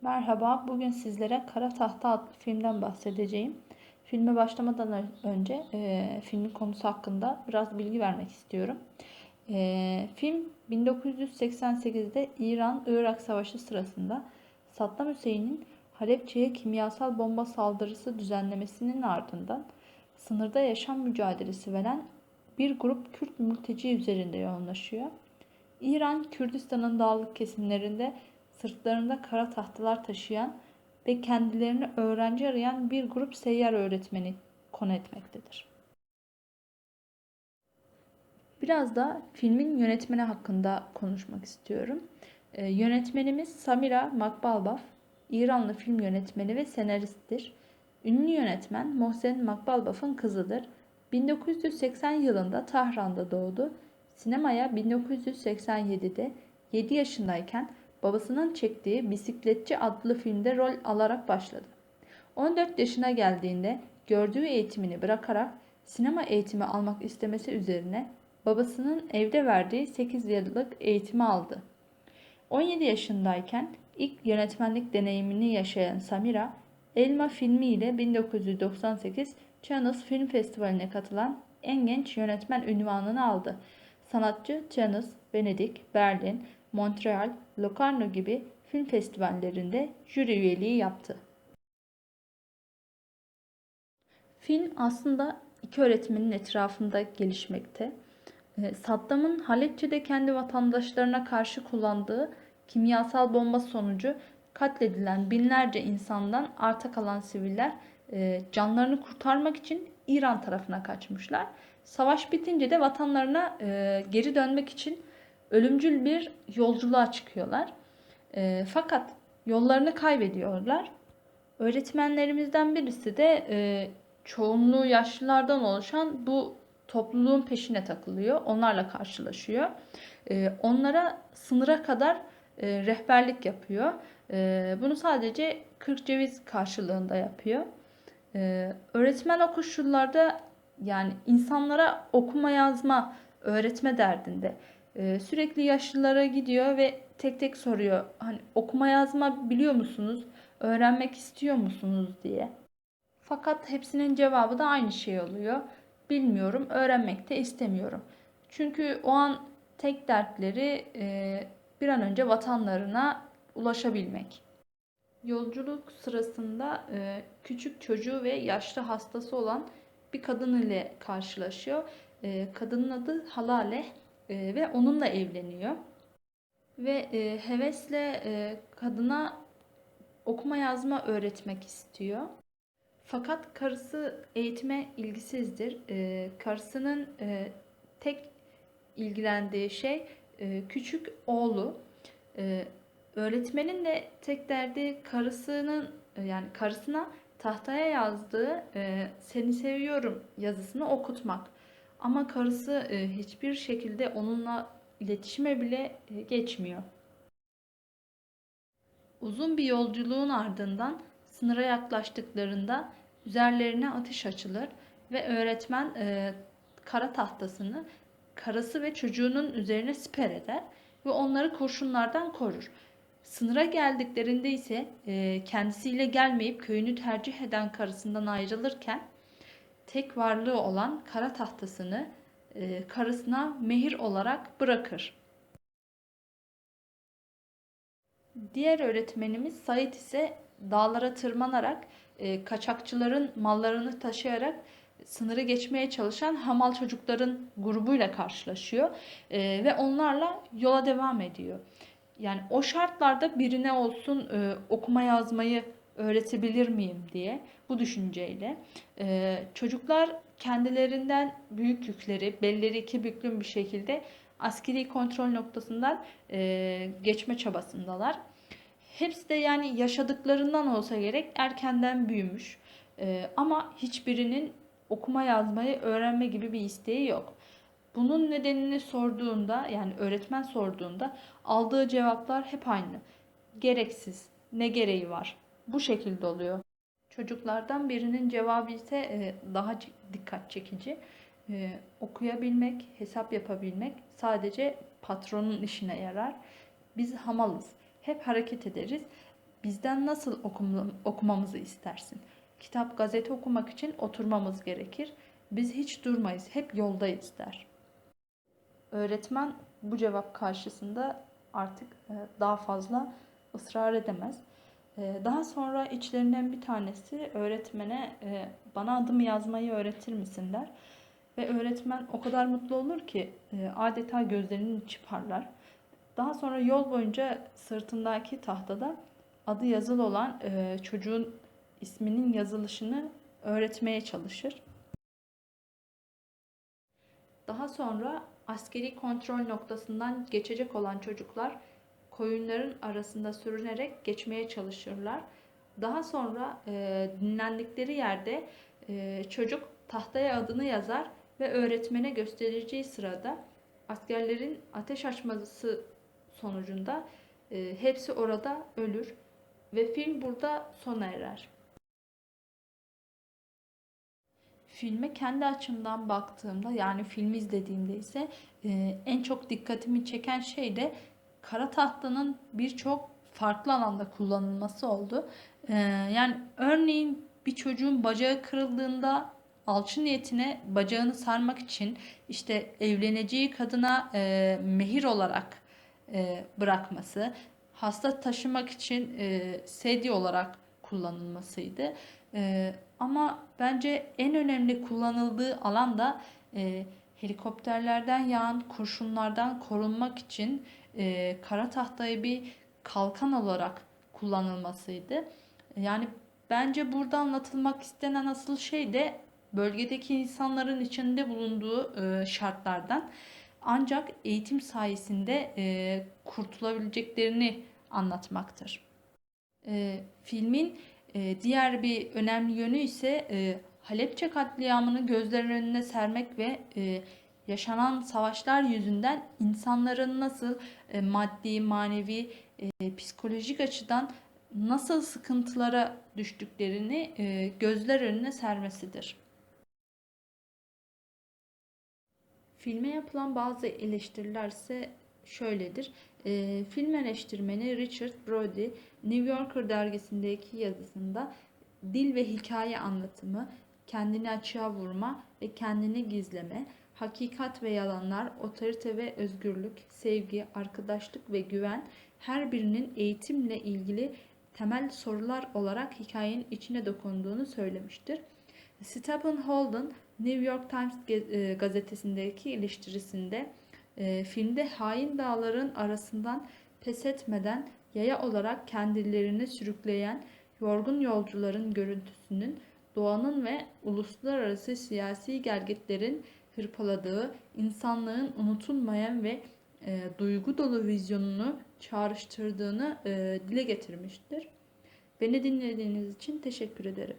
Merhaba, bugün sizlere Kara Tahta adlı filmden bahsedeceğim. Filme başlamadan önce e, filmin konusu hakkında biraz bilgi vermek istiyorum. E, film 1988'de İran-Irak Savaşı sırasında Saddam Hüseyin'in Halepçe'ye kimyasal bomba saldırısı düzenlemesinin ardından sınırda yaşam mücadelesi veren bir grup Kürt mülteci üzerinde yoğunlaşıyor. İran, Kürdistan'ın dağlık kesimlerinde sırtlarında kara tahtalar taşıyan ve kendilerini öğrenci arayan bir grup seyyar öğretmeni konu etmektedir. Biraz da filmin yönetmeni hakkında konuşmak istiyorum. Ee, yönetmenimiz Samira Makbalbaf, İranlı film yönetmeni ve senaristtir. Ünlü yönetmen Mohsen Makbalbaf'ın kızıdır. 1980 yılında Tahran'da doğdu. Sinemaya 1987'de 7 yaşındayken babasının çektiği Bisikletçi adlı filmde rol alarak başladı. 14 yaşına geldiğinde gördüğü eğitimini bırakarak sinema eğitimi almak istemesi üzerine babasının evde verdiği 8 yıllık eğitimi aldı. 17 yaşındayken ilk yönetmenlik deneyimini yaşayan Samira, Elma filmi ile 1998 Cannes Film Festivali'ne katılan en genç yönetmen ünvanını aldı. Sanatçı Cannes, Venedik, Berlin, Montreal, Locarno gibi film festivallerinde jüri üyeliği yaptı. Film aslında iki öğretmenin etrafında gelişmekte. Ee, Saddam'ın Halepçe'de kendi vatandaşlarına karşı kullandığı kimyasal bomba sonucu katledilen binlerce insandan arta kalan siviller e, canlarını kurtarmak için İran tarafına kaçmışlar. Savaş bitince de vatanlarına e, geri dönmek için ölümcül bir yolculuğa çıkıyorlar. E, fakat yollarını kaybediyorlar. Öğretmenlerimizden birisi de e, çoğunluğu yaşlılardan oluşan bu topluluğun peşine takılıyor. Onlarla karşılaşıyor. E, onlara sınıra kadar e, rehberlik yapıyor. E, bunu sadece 40 ceviz karşılığında yapıyor. E, öğretmen o koşullarda yani insanlara okuma yazma öğretme derdinde. E, sürekli yaşlılara gidiyor ve tek tek soruyor. Hani okuma yazma biliyor musunuz? Öğrenmek istiyor musunuz diye. Fakat hepsinin cevabı da aynı şey oluyor. Bilmiyorum, öğrenmek de istemiyorum. Çünkü o an tek dertleri e, bir an önce vatanlarına ulaşabilmek. Yolculuk sırasında e, küçük çocuğu ve yaşlı hastası olan bir kadın ile karşılaşıyor. E, kadının adı Halale e, ve onunla evleniyor. Ve e, hevesle e, kadına okuma yazma öğretmek istiyor. Fakat karısı eğitime ilgisizdir. E, karısının e, tek ilgilendiği şey e, küçük oğlu. E, öğretmenin de tek derdi karısının e, yani karısına tahtaya yazdığı e, seni seviyorum yazısını okutmak. Ama karısı e, hiçbir şekilde onunla iletişime bile e, geçmiyor. Uzun bir yolculuğun ardından sınıra yaklaştıklarında üzerlerine ateş açılır ve öğretmen e, kara tahtasını karısı ve çocuğunun üzerine siper eder ve onları kurşunlardan korur. Sınıra geldiklerinde ise e, kendisiyle gelmeyip köyünü tercih eden karısından ayrılırken tek varlığı olan kara tahtasını e, karısına mehir olarak bırakır. Diğer öğretmenimiz Sait ise dağlara tırmanarak e, kaçakçıların mallarını taşıyarak sınırı geçmeye çalışan hamal çocukların grubuyla karşılaşıyor E, ve onlarla yola devam ediyor. Yani o şartlarda birine olsun e, okuma yazmayı öğretebilir miyim diye bu düşünceyle e, çocuklar kendilerinden büyük yükleri belleri iki büklüm bir şekilde askeri kontrol noktasından e, geçme çabasındalar. Hepsi de yani yaşadıklarından olsa gerek erkenden büyümüş. E, ama hiçbirinin okuma yazmayı öğrenme gibi bir isteği yok. Bunun nedenini sorduğunda yani öğretmen sorduğunda aldığı cevaplar hep aynı. Gereksiz, ne gereği var? Bu şekilde oluyor. Çocuklardan birinin cevabı ise e, daha dikkat çekici. E, okuyabilmek, hesap yapabilmek sadece patronun işine yarar. Biz hamalız. Hep hareket ederiz. bizden nasıl okum- okumamızı istersin? Kitap, gazete okumak için oturmamız gerekir. Biz hiç durmayız, hep yoldayız der. Öğretmen bu cevap karşısında artık e, daha fazla ısrar edemez. E, Daha sonra içlerinden bir tanesi öğretmene e, bana adımı yazmayı öğretir misin der. Ve öğretmen o kadar mutlu olur ki e, adeta gözlerinin içi parlar. Daha sonra yol boyunca sırtındaki tahtada adı yazılı olan e, çocuğun isminin yazılışını öğretmeye çalışır. Daha sonra askeri kontrol noktasından geçecek olan çocuklar koyunların arasında sürünerek geçmeye çalışırlar. Daha sonra e, dinlendikleri yerde e, çocuk tahtaya adını yazar ve öğretmene göstereceği sırada askerlerin ateş açması sonucunda e, hepsi orada ölür ve film burada sona erer. Filme kendi açımdan baktığımda yani filmi izlediğimde ise e, en çok dikkatimi çeken şey de kara tahtanın birçok farklı alanda kullanılması oldu. E, yani örneğin bir çocuğun bacağı kırıldığında alçı niyetine bacağını sarmak için işte evleneceği kadına e, mehir olarak e, bırakması, hasta taşımak için e, sedye olarak kullanılmasıydı. E, ama bence en önemli kullanıldığı alan da helikopterlerden yağan kurşunlardan korunmak için e, kara tahtayı bir kalkan olarak kullanılmasıydı. Yani bence burada anlatılmak istenen asıl şey de bölgedeki insanların içinde bulunduğu e, şartlardan ancak eğitim sayesinde e, kurtulabileceklerini anlatmaktır. E, filmin e, diğer bir önemli yönü ise e, Halepçe katliamını gözlerin önüne sermek ve e, yaşanan savaşlar yüzünden insanların nasıl e, maddi, manevi, e, psikolojik açıdan nasıl sıkıntılara düştüklerini e, gözler önüne sermesidir. Filme yapılan bazı eleştiriler ise şöyledir. E, film eleştirmeni Richard Brody, New Yorker dergisindeki yazısında dil ve hikaye anlatımı, kendini açığa vurma ve kendini gizleme, hakikat ve yalanlar, otorite ve özgürlük, sevgi, arkadaşlık ve güven her birinin eğitimle ilgili temel sorular olarak hikayenin içine dokunduğunu söylemiştir. Stephen Holden New York Times e, gazetesindeki eleştirisinde e, filmde hain dağların arasından pes etmeden yaya olarak kendilerini sürükleyen yorgun yolcuların görüntüsünün doğanın ve uluslararası siyasi gelgitlerin hırpaladığı insanlığın unutulmayan ve e, duygu dolu vizyonunu çağrıştırdığını e, dile getirmiştir. Beni dinlediğiniz için teşekkür ederim.